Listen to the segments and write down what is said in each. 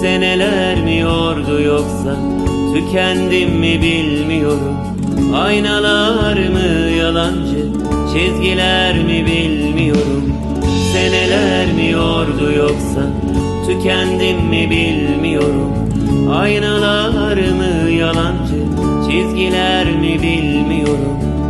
Seneler mi yordu yoksa tükendim mi bilmiyorum. Aynalar mı yalancı çizgiler mi bilmiyorum. Seneler mi yordu yoksa tükendim mi bilmiyorum. Aynalar mı yalancı çizgiler mi bilmiyorum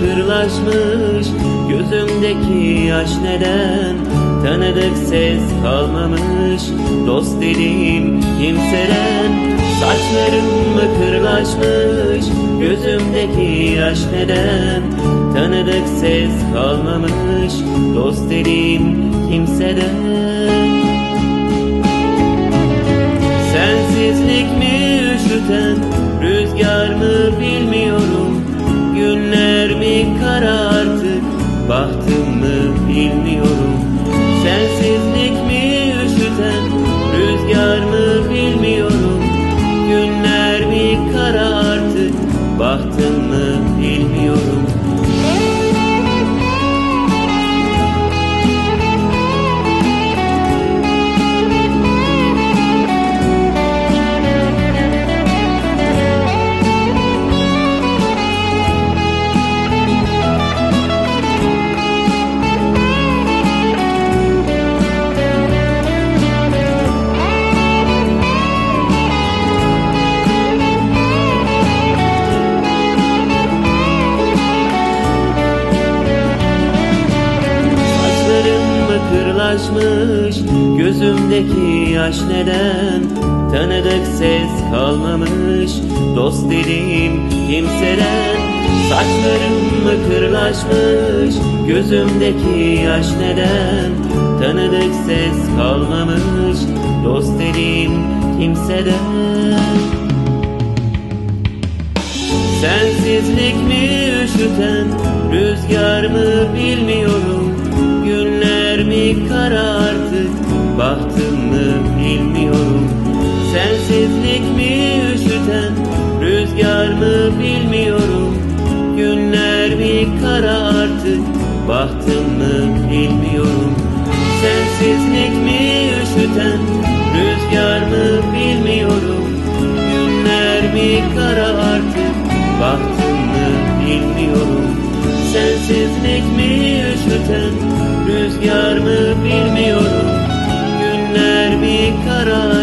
kırlaşmış Gözümdeki yaş neden Tanıdık ses kalmamış? Dost dediğim kimseden Saçlarım mı kırlaşmış? Gözümdeki yaş neden Tanıdık ses kalmamış? Dost dediğim kimseden. Sensizlik mi üşüten Bahtım mı bilmiyorum. Sensizlik mi üşüten Rüzgar mı bilmiyorum. Günler mi kara artık Bahtım Gözümdeki yaş neden? Tanıdık ses kalmamış Dost dediğim kimseden. Saçlarım mı kırlaşmış Gözümdeki yaş neden? Tanıdık ses kalmamış Dost dediğim kimseden. Sensizlik mi üşüten Rüzgar mı bilmiyorum Bahtım mı bilmiyorum. Sensizlik mi üşüten Rüzgar mı bilmiyorum. Günler mi kara artık Bahtım mı bilmiyorum. Sensizlik mi üşüten Rüzgar mı bilmiyorum. Günler mi kara artık Baktım mı bilmiyorum. Sensizlik mi üşüten Rüzgar mı बेकरार